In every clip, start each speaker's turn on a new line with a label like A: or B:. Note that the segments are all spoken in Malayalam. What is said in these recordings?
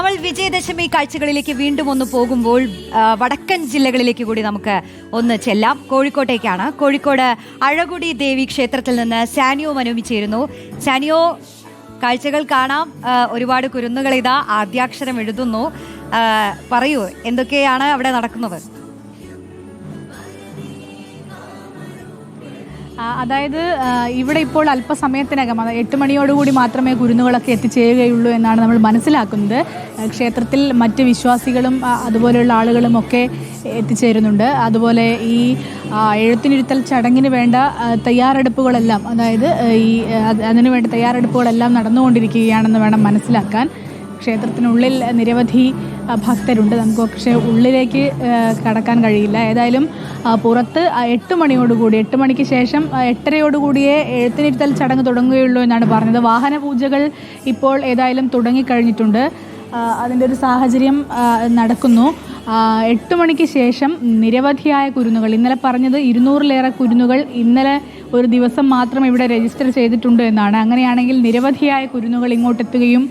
A: നമ്മൾ വിജയദശമി കാഴ്ചകളിലേക്ക് വീണ്ടും ഒന്ന് പോകുമ്പോൾ വടക്കൻ ജില്ലകളിലേക്ക് കൂടി നമുക്ക് ഒന്ന് ചെല്ലാം. കോഴിക്കോട്ടേക്കാണ്. കോഴിക്കോട് അഴകുടി ദേവി ക്ഷേത്രത്തിൽ നിന്ന് സാനിയോ മനോമിച്ചിരുന്നു സാനിയോ കാഴ്ചകൾ കാണാം. ഒരുപാട് കുരുന്നുകൾ ഇതാ ആദ്യാക്ഷരം എഴുതുന്നു. പറയൂ എന്തൊക്കെയാണ് അവിടെ നടക്കുന്നത്?
B: അതായത് ഇവിടെ ഇപ്പോൾ അല്പസമയത്തിനകം എട്ട് മണിയോടുകൂടി മാത്രമേ കുരുന്നുകളൊക്കെ എത്തിച്ചേരുകയുള്ളൂ എന്നാണ് നമ്മൾ മനസ്സിലാക്കുന്നത്. ക്ഷേത്രത്തിൽ മറ്റ് വിശ്വാസികളും അതുപോലെയുള്ള ആളുകളും ഒക്കെ എത്തിച്ചേരുന്നുണ്ട്. അതുപോലെ ഈ എഴുത്തിനിരുത്തൽ ചടങ്ങിന് വേണ്ട തയ്യാറെടുപ്പുകളെല്ലാം അതായത് ഈ അതിനുവേണ്ട അത് അതിനു വേണ്ട തയ്യാറെടുപ്പുകളെല്ലാം നടന്നുകൊണ്ടിരിക്കുകയാണെന്ന് വേണം മനസ്സിലാക്കാൻ. ക്ഷേത്രത്തിനുള്ളിൽ നിരവധി ഭക്തരുണ്ട്. നമുക്ക് പക്ഷേ ഉള്ളിലേക്ക് കടക്കാൻ കഴിയില്ല. ഏതായാലും പുറത്ത് എട്ട് മണിയോടുകൂടി എട്ട് മണിക്ക് ശേഷം എട്ടരയോടുകൂടിയേ എഴുത്തിനിരുത്തൽ ചടങ്ങ് തുടങ്ങുകയുള്ളൂ എന്നാണ് പറഞ്ഞത്. വാഹന പൂജകൾ ഇപ്പോൾ ഏതായാലും തുടങ്ങിക്കഴിഞ്ഞിട്ടുണ്ട്. അതിന്റെ ഒരു സാഹചര്യം നടക്കുന്നു. എട്ട് മണിക്ക് ശേഷം നിരവധിയായ കുരുന്നുകൾ. ഇന്നലെ പറഞ്ഞത് ഇരുന്നൂറിലേറെ കുരുന്നുകൾ ഇന്നലെ ഒരു ദിവസം മാത്രം ഇവിടെ രജിസ്റ്റർ ചെയ്തിട്ടുണ്ട് എന്നാണ്. അങ്ങനെയാണെങ്കിൽ നിരവധിയായ കുരുന്നുകൾ ഇങ്ങോട്ടെത്തുകയും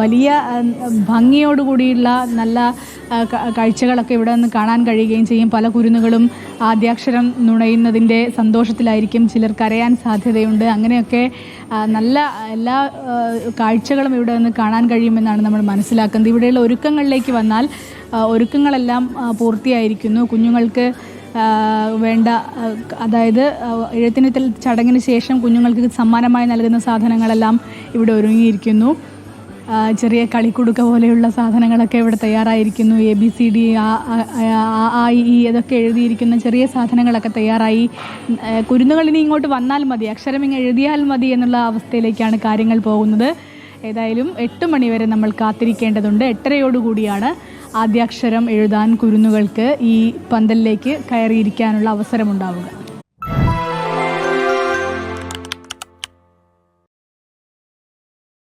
B: വലിയ ഭംഗിയോടുകൂടിയുള്ള നല്ല കാഴ്ചകളൊക്കെ ഇവിടെ നിന്ന് കാണാൻ കഴിയുകയും ചെയ്യും. പല കുരുന്നുകളും ആദ്യാക്ഷരം നുണയുന്നതിന്റെ സന്തോഷത്തിലായിരിക്കും ചിലർ കരയാൻ സാധ്യതയുണ്ട്. അങ്ങനെയൊക്കെ നല്ല എല്ലാ കാഴ്ചകളും ഇവിടെ നിന്ന് കാണാൻ കഴിയുമെന്നാണ് നമ്മൾ മനസ്സിലാക്കുന്നത്. ഇവിടെയുള്ള ഒരുക്കങ്ങളിലേക്ക് വന്നാൽ ഒരുക്കങ്ങളെല്ലാം പൂർത്തിയായിരിക്കുന്നു. കുഞ്ഞുങ്ങൾക്ക് വേണ്ട അതായത് എഴുത്തിനത്തിൽ ചടങ്ങിന് ശേഷം കുഞ്ഞുങ്ങൾക്ക് സമ്മാനമായി നൽകുന്ന സാധനങ്ങളെല്ലാം ഇവിടെ ഒരുങ്ങിയിരിക്കുന്നു. ചെറിയ കളിക്കുടുക്ക പോലെയുള്ള സാധനങ്ങളൊക്കെ ഇവിടെ തയ്യാറായിരിക്കുന്നു. എ ബി സി ഡി ആ ഇ അതൊക്കെ എഴുതിയിരിക്കുന്ന ചെറിയ സാധനങ്ങളൊക്കെ തയ്യാറായി. ഇനി ഇങ്ങോട്ട് വന്നാൽ മതി അക്ഷരം ഇങ്ങ് എഴുതിയാൽ മതി എന്നുള്ള അവസ്ഥയിലേക്കാണ് കാര്യങ്ങൾ പോകുന്നത്. ഏതായാലും എട്ട് മണിവരെ നമ്മൾ കാത്തിരിക്കേണ്ടതുണ്ട്. എട്ടരയോടുകൂടിയാണ് ആദ്യാക്ഷരം എഴുതാൻ കുരുന്നുകൾക്ക് ഈ പന്തലിലേക്ക് കയറിയിരിക്കാനുള്ള അവസരമുണ്ടാവുക.